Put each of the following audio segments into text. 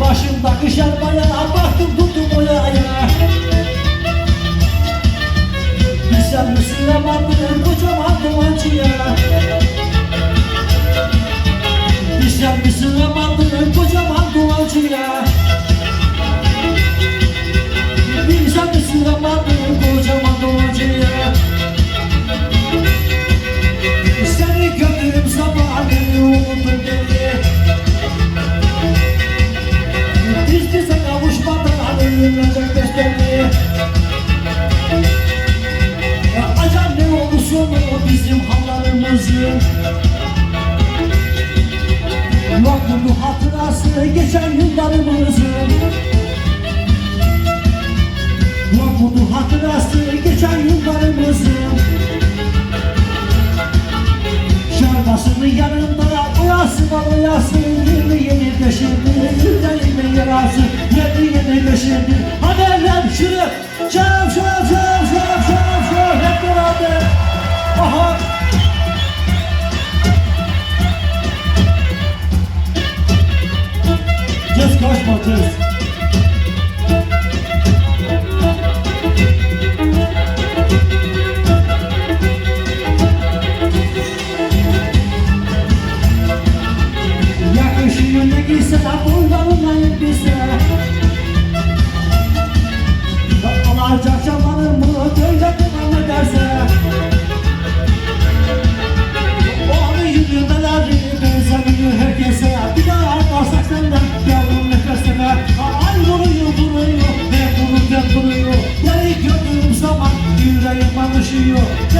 Başımda kışan bayağı baktım tuttum o yaraya Düşen müsüne baktım kocaman dumancıya Düşen müsüne baktım kocaman dumancıya Bu hatırası geçen yıllarımızın Bu hatırası geçen yıllarımızın Peace. you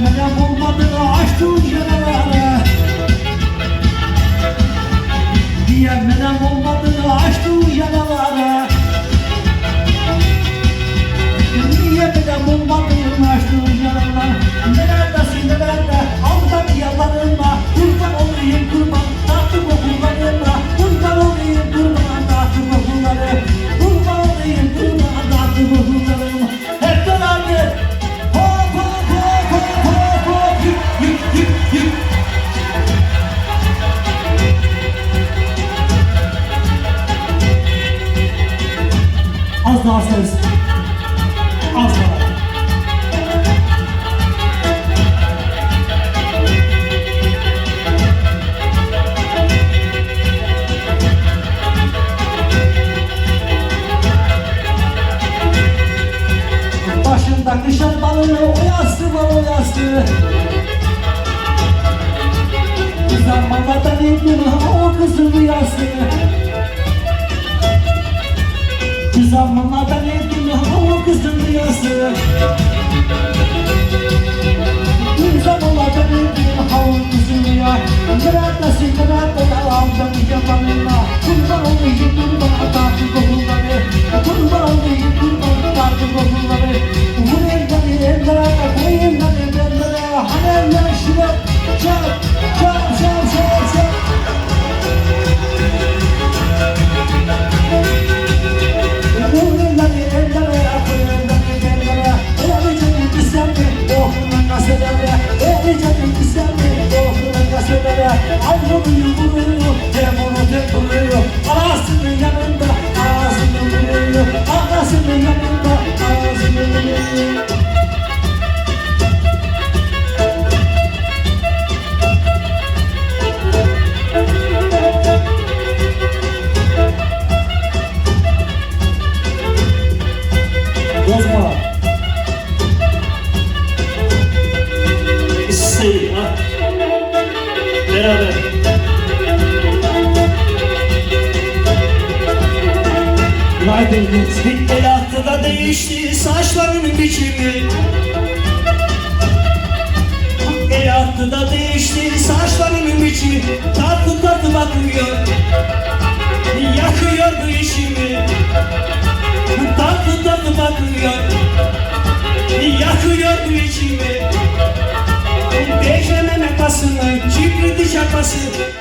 Neden bombadığı açtı ucuna Az daha ses. Az daha. Başında kışın balonu o yastığı var o da ne o kızın yastığı zamanlarda ettim hava kızın rüyası Bir zamanlarda ettim hava kızın rüya Merakla sinir atla yalandan yalanına Kurban olayım durma hata beraber. Kaybetti el aklına değişti saçlarının biçimi. El aklına değişti saçlarının biçimi. Tatlı tatlı bakıyor. Yakıyor bu işimi. Tatlı tatlı bakıyor. Yakıyor bu içimi Bekleme kasını, kibriti şakası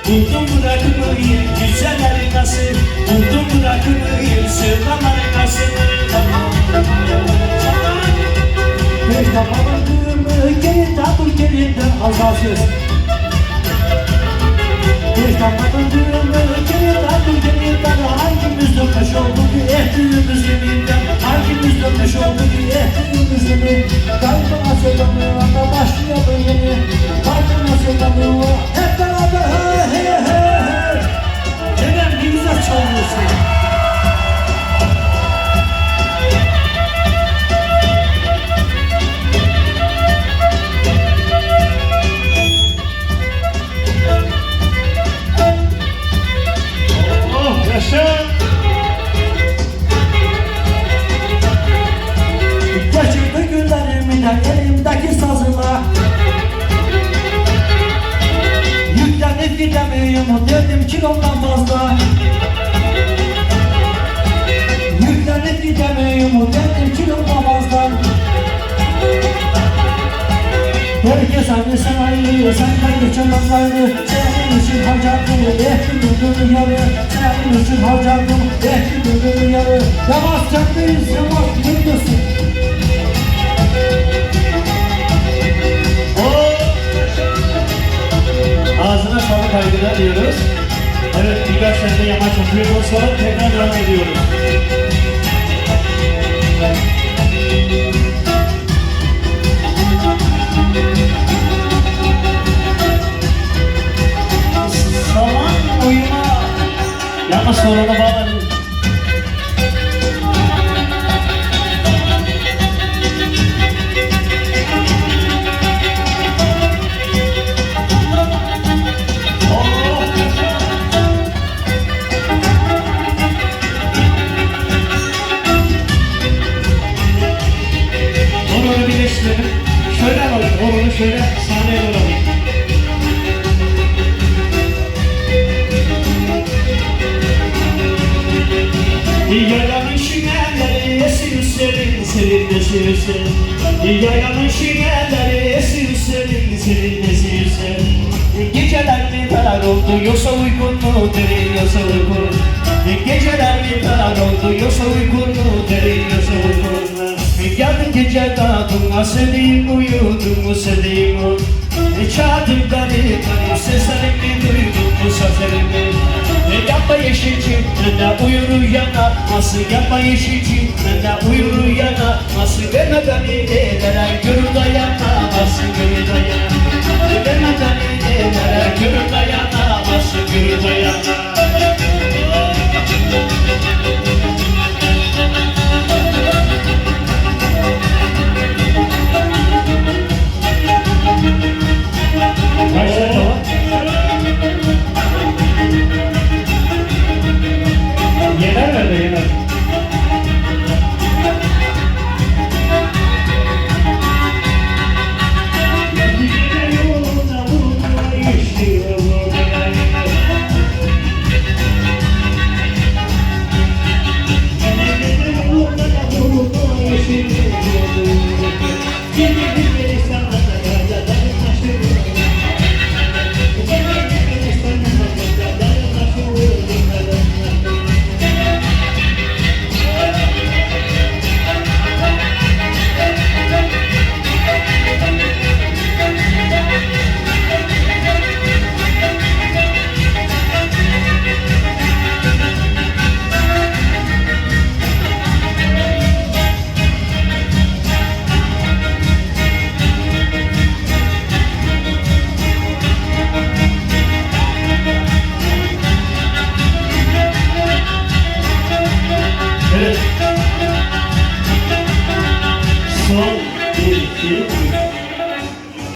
Buldum bırakmayı, güzel harikası. Buldum bırakmayı, sırlam harikasını Beş kafanın düğümü gelin tatlı gelinden az daha söz. Beş kafanın düğümü gelin tatlı gelinden hangimiz dönmüş oldu ki gidemiyorum dedim kilomdan fazla. Yüklenip gidemiyorum dedim kilomdan fazla. Herkes aynı sen ayrı, senden geçemez ayrı Senin için harcadım, ehli müdürü yarı. Senin için harcadım, ehli müdürü yarı. Yavaş çakmayız, yavaş gidiyorsun Ağzına sağlık kaygılar diyoruz. Evet birkaç tane yamaç okuyoruz sonra tekrar devam ediyoruz. Saman oyuna Yalnız sonra şineleri esiyor serin serin esiyor serin Geceler mi karar oldu yoksa uykun mu derin yoksa uykun? Geceler mi karar oldu yoksa uykun mu derin yoksa uykun? Mu Geldin gece kalktım sevdiğim uyudum mu sevdiğim o? Çağırdım garip garip seslerini duydum bu seferini Yapma yeşilçim, ben de uyur uyanamazsın Yapma yeşilçim, ben de uyur uyanamazsın